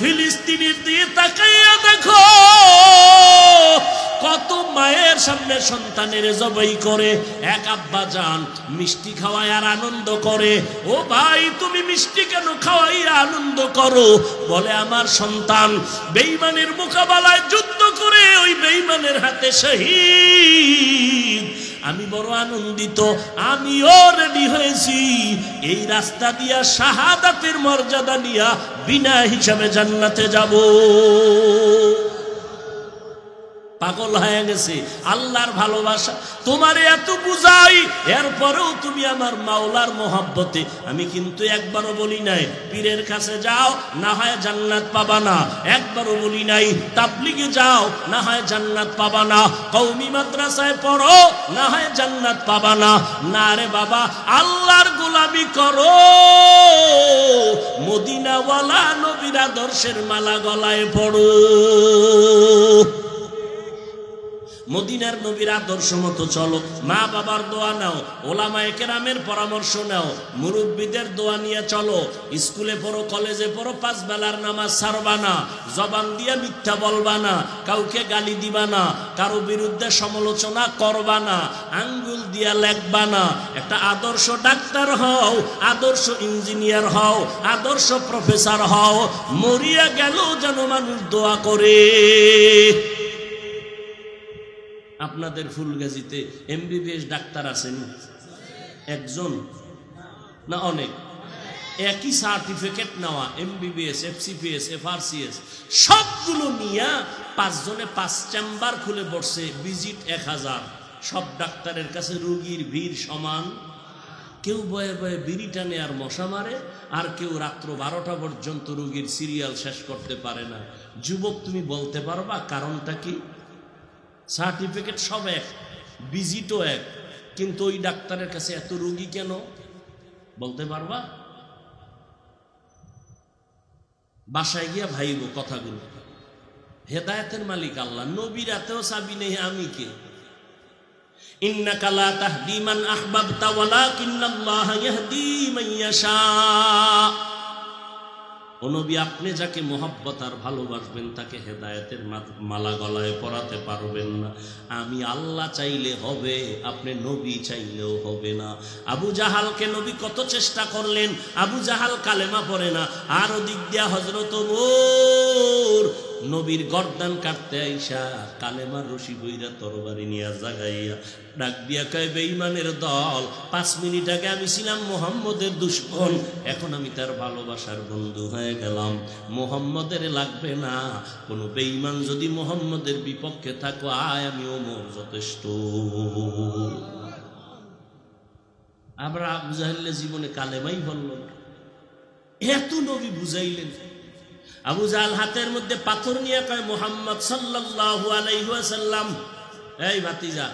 ফিলিস্তিনের দিয়ে তাকাইয়া দেখো, কত মায়ের সামনে সন্তানের জবাই করে, এক আব্বা যান, মিষ্টি খাওয়ায় আর আনন্দ করে। ও ভাই, তুমি মিষ্টি কেন খাওয়াই আনন্দ করো? বলে, আমার সন্তান বেইমানের মোকাবেলায় যুদ্ধ করে ওই বেইমানের হাতে শহীদ আমি বড় আনন্দিত, আমিও রেডি হয়েছি। এই রাস্তা দিয়া শাহাদাতের মর্যাদা নিয়া বিনা হিসাবে জান্নাতে যাব। পাগল হয়ে গেছে। আল্লাহর ভালোবাসা। তোমার এত বুঝাই, এরপরেও তুমি আমার মাওলার মোহাব্বতে। আমি কিন্তু একবারও বলি নাই, পীরের কাছে যাও, না হয় জান্নাত পাবা না। একবারও বলি নাই, তাবলিগে যাও, না হয় জান্নাত পাবা না। কৌমি মাদ্রাসায় পড়ো, না হয় জান্নাত পাবা না। না রে বাবা, আল্লাহর গোলামি করো। মদিনাওয়ালা নবীর আদর্শের মালা গলায় পড়ো। মদিনার নবীর আদর্শ মতো চলো। মা বাবার দোয়া নাও, ওলামায়ে কেরামের পরামর্শ নাও, মুরব্বীদের দোয়া নিয়ে চলো। স্কুলে পড়ো, কলেজে পড়ো, পাঁচ বেলার নামাজ ছাড়বা না, জবান দিয়ে মিথ্যা বলবা না, কাউকে গালি দিবা না, কারও বিরুদ্ধে সমালোচনা করবা না, আঙ্গুল দিয়া লেখবা না। একটা আদর্শ ডাক্তার হও, আদর্শ ইঞ্জিনিয়ার হও, আদর্শ প্রফেসর হও, মরিয়া গেল যেন মানুষ দোয়া করে। আপনাদের ফুলগাজিতে এমবিবিএস ডাক্তার আছেন? একজন? না অনেক? একই সার্টিফিকেট নেওয়া, এমবিবিএস, এফসিপিএস, এফআরসিএস, সবগুলো নিয়া পাঁচজনে পাঁচ চেম্বার খুলে বসছে, ভিজিট এক হাজার। সব ডাক্তারের কাছে রুগীর ভিড় সমান। কেউ বয়ে বয়ে বিড়ি টানে আর মশা মারে, আর কেউ রাত্র বারোটা পর্যন্ত রুগীর সিরিয়াল শেষ করতে পারে না। যুবক, তুমি বলতে পারবা কারণটা কি? সার্টিফিকেট সব এক ভিজিটও এক। কিন্তু ওই ডাক্তারের কাছে এত রোগী কেন? বলতে পারবা? বাসায় গিয়া ভাইব কথাগুলো। হেদায়তের মালিক আল্লাহ, নবীর এতেও চাবি নেই, আমি কে? ইন্নাকা লা তাহদি মান আহবাবতা ওয়ালাকিন্নাল্লাহা ইয়াহদি নবী, আপনি যাকে মোহাব্বত আর ভালোবাসবেন, তাকে হেদায়তের মালা গলায় পরাতে পারবেন না। আমি আল্লাহ চাইলে হবে, আপনি নবী চাইলেও হবে না। আবু জাহালকে নবী কত চেষ্টা করলেন, আবু জাহাল কালেমা পড়ে না। আর ওদিক দিয়া হজরত নবীর গর্দান কাটতে আইসা, কালেমার রশি বইরা তরবারি নিয়া জাগাইয়া ডাক দিয়া কয়, বেঈমানের দল, পাঁচ মিনিট আগে আমি ছিলাম মোহাম্মদের দুশ্মন, এখন আমি তার ভালোবাসার বন্ধু হয়ে গেলাম। মোহাম্মদের লাগবে না, কোনো বেঈমান যদি মোহাম্মদের বিপক্ষে থাকো, আয়, আমি ওমর যথেষ্ট। আমরা জাহেলের জীবনে কালেমাই বলল এত নবী বুঝাইলেন। আবু জাল হাতের মধ্যে পাথর নিয়ে কয়, মোহাম্মদ সাল্লাহ আলাইসাল্লাম এই ভাতিজা,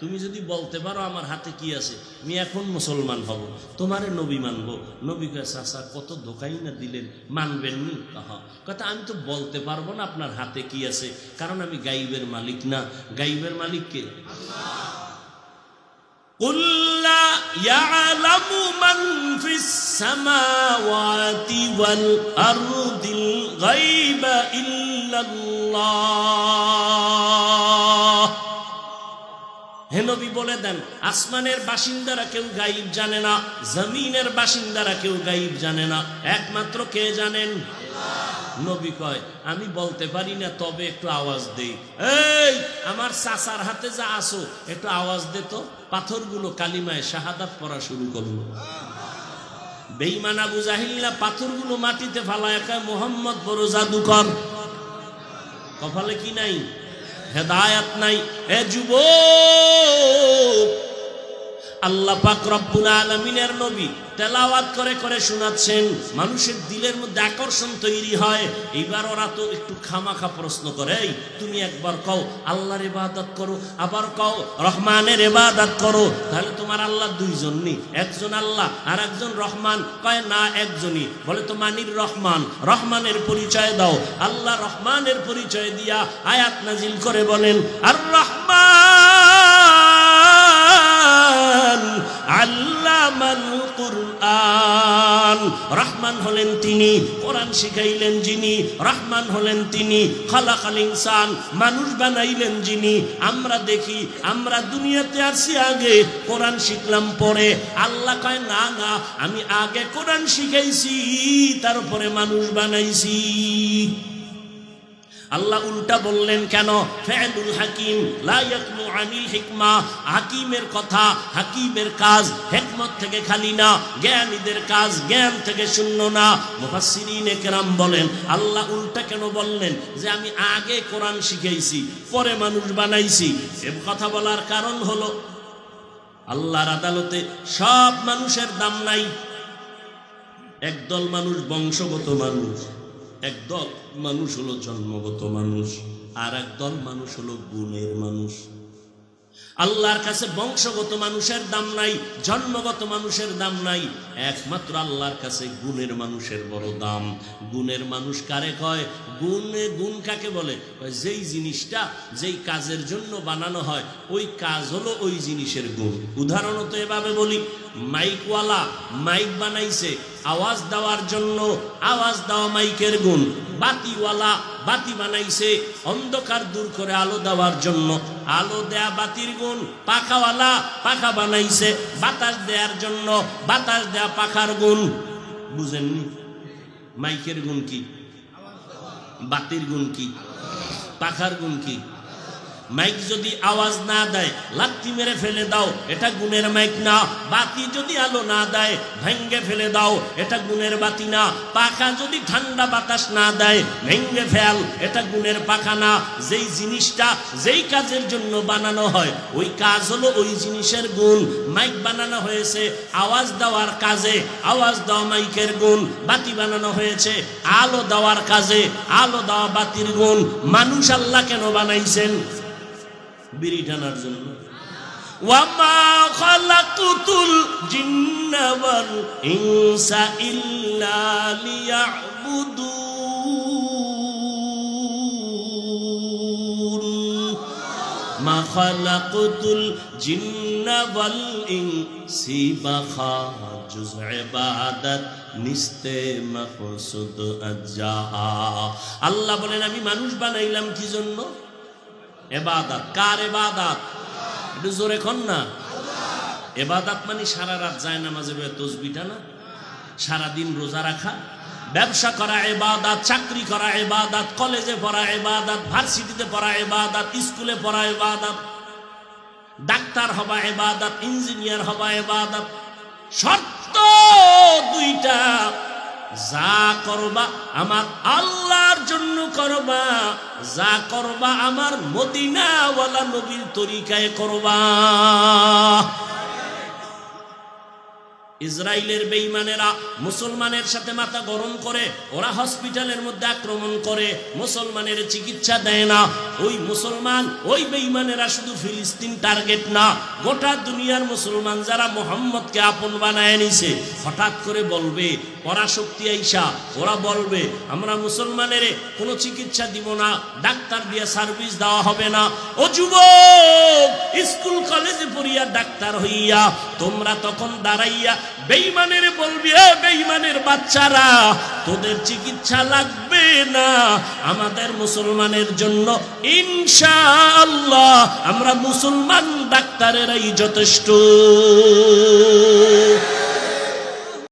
তুমি যদি বলতে পারো আমার হাতে কি আছে, আমি এখন মুসলমান হব, তোমারে নবী মানব। নবী কয় চাষা কত ধোকাই না দিলেন, মানবেন নি? কথা আমি তো বলতে পারব না আপনার হাতে কি আছে, কারণ আমি গাইবের মালিক না। গাইবের মালিককে يعلم من في السماوات والأرض الغيب إلا الله হে নবী বলে দেন আসমানের বাসিন্দারা কেউ গাইব জানে না জমিনের বাসিন্দারা কেউ গাইব জানে না একমাত্র কে জানেন নবী কয় আমি বলতে পারি না তবে একটু আওয়াজ দেই এই আমার চাচার হাতে যা আসো একটু আওয়াজ দে তো পাথরগুলো কালিমায় শাহাদাত পড়া শুরু করল। বেইমান আবু জাহিল্লা পাথরগুলো মাটিতে ফালায় একা মোহাম্মদ বড় জাদুকর। কপালে কি নাই? হেদায়াত নাই। হে যুব আল্লাহ পাক রব্বুল আলমিনের নবী তেলাওয়াত করে করে শোনাচ্ছেন, মানুষের দিলের মধ্যে আকর্ষণ তৈরি হয়। এইবার ওরা তো একটু খামাখা প্রশ্ন করে তুমি একবার কও, আল্লাহর ইবাদত করো, আবার কও, রহমানের ইবাদত করো। তাহলে তোমার আল্লাহ দুইজন নি, একজন আল্লাহ আর একজন রহমান। কয়, না, একজনই। বলে, তো মানির রহমান, রহমানের পরিচয় দাও। আল্লাহ রহমানের পরিচয় দিয়া আয়াত নাজিল করে বলেন, আর রহমান আল্লামাল কুরআন। রহমান হল হলেন তিনি, কোরআন শিখাইলেন যিনি, রহমান হলেন তিনি, খালাকাল ইনসান, মানুষ বানাইলেন যিনি। আমরা দেখি, আমরা দুনিয়াতে আসি আগে, কোরআন শিখলাম পরে। আল্লাহ কয়, না না, আমি আগে কোরআন শিখাইছি, তারপরে মানুষ বানাইছি। আল্লাহ উল্টা বললেন, কেন? ফেদুল হাকিম লায়াকমু আনিল হিকমা, হাকিমের কথা, হাকিমের কাজ হেকমত থেকে খালি না, জ্ঞানীদের কাজ জ্ঞান থেকে শূন্য না। মুফাসসিরিন বলেন, আল্লাহ উল্টা কেন বললেন যে আমি আগে কোরআন শিখাইছি, পরে মানুষ বানাইছি? এ কথা বলার কারণ হলো, আল্লাহর আদালতে সব মানুষের দাম নাই। একদল মানুষ বংশগত মানুষ। একদল মানুষ হলো জন্মগত মানুষ আর একদল মানুষ হলো গুণের মানুষ। আল্লাহর কাছে বংশগত মানুষের দাম নাই, জন্মগত মানুষের দাম নাই, একমাত্র আল্লাহর কাছে গুণের মানুষের বড় দাম। গুণের মানুষ কারে কয়? গুণে গুণ কাকে বলে? যেই জিনিসটা যেই কাজের জন্য বানানো হয়, ওই কাজ হলো ওই জিনিসের গুণ। উদাহরণত এভাবে বলি, মাইকওয়ালা মাইক বানাইছে, আওয়াজ দেওয়ার জন্য আওয়াজ দেওয়া মাইকের গুণ। বাতিওয়ালা বাতি বানাইছে, অন্ধকার দূর করে আলো দেওয়ার জন্য। আলো দেয়া বাতির গুণ, পাখাওয়ালা পাখা বানাইছে, বাতাস দেওয়ার জন্য, বাতাস দেয়া পাখার গুণ। বুঝেননি? মাইকের গুণ কি? বাতির গুণ কি? পাখার গুণ কি? মাইক যদি আওয়াজ না দেয় লাত্তি মেরে ফেলে দাও, এটা গুণের মাইক না। বাতি যদি আলো না দেয়, ভেঙ্গে ফেলে দাও, এটা গুণের বাতি না। পাখা যদি ঠান্ডা বাতাস না দেয়, ভেঙ্গে ফেল, এটা গুণের পাখা না। যেই জিনিসটা যেই কাজের জন্য বানানো হয়, ওই কাজ হলো ওই জিনিসের গুণ। মাইক বানানো হয়েছে, আওয়াজ দেওয়ার কাজে, আওয়াজ দেওয়া মাইকের গুণ। বাতি বানানো হয়েছে, আলো দেওয়ার কাজে, আলো দেওয়া বাতির গুণ। মানুষ আল্লাহ কেন বানাইছেন? বিড়ি টানার জন্য। খালাকুতুল জিন্না ইনসা বাখা জুজ ইবাদত নিস্তে মাকসুদ আজাহা আল্লাহ বলেন, আমি মানুষ বানাইলাম কি জন্য? এবাদাত। কার এবাদাত? একটু জোরে খন না। এবাদাত মানে সারা রাত যায় নামাজে তসবিটা না? সারাদিন রোজা রাখা। ব্যবসা করা এবাদাত, চাকরি করা এবাদাত, কলেজে পড়া এবাদাত, ভার্সিটিতে পড়া এবাদাত, স্কুলে পড়া এবাদাত, ডাক্তার হবা এবাদাত, ইঞ্জিনিয়ার হবা এবাদাত, শর্ত দুইটা। যা করবা আমার আল্লাহর জন্য করবা যা করবা আমার মদিনাওয়ালা নবীর তরিকায় করবা। ইসরায়েলের বেইমানেরা মুসলমানের সাথে মাথা গরম করে, ওরা হসপিটালের মধ্যে আক্রমণ করে, মুসলমানের চিকিৎসা দেয় না। ওই মুসলমান, ওই বেইমানেরা শুধু ফিলিস্তিন টার্গেট না, গোটা দুনিয়ার মুসলমান যারা মোহাম্মদকে আপন বানায় নিছে, হঠাৎ করে বলবে, পরাশক্তি আইসা, ওরা বলবে, আমরা মুসলমানের কোনো চিকিৎসা দিব না, ডাক্তার দিয়ে সার্ভিস দেওয়া হবে না। ও যুবক, স্কুল, কলেজে পড়িয়া ডাক্তার হইয়া, তোমরা তখন দাঁড়াইয়া বেইমানের বলবি হে বেইমানের বাচ্চারা, তোদের চিকিৎসা লাগবে না। আমাদের মুসলমানের জন্য ইনশাআল্লাহ আমরা মুসলমান ডাক্তারেরাই যথেষ্ট।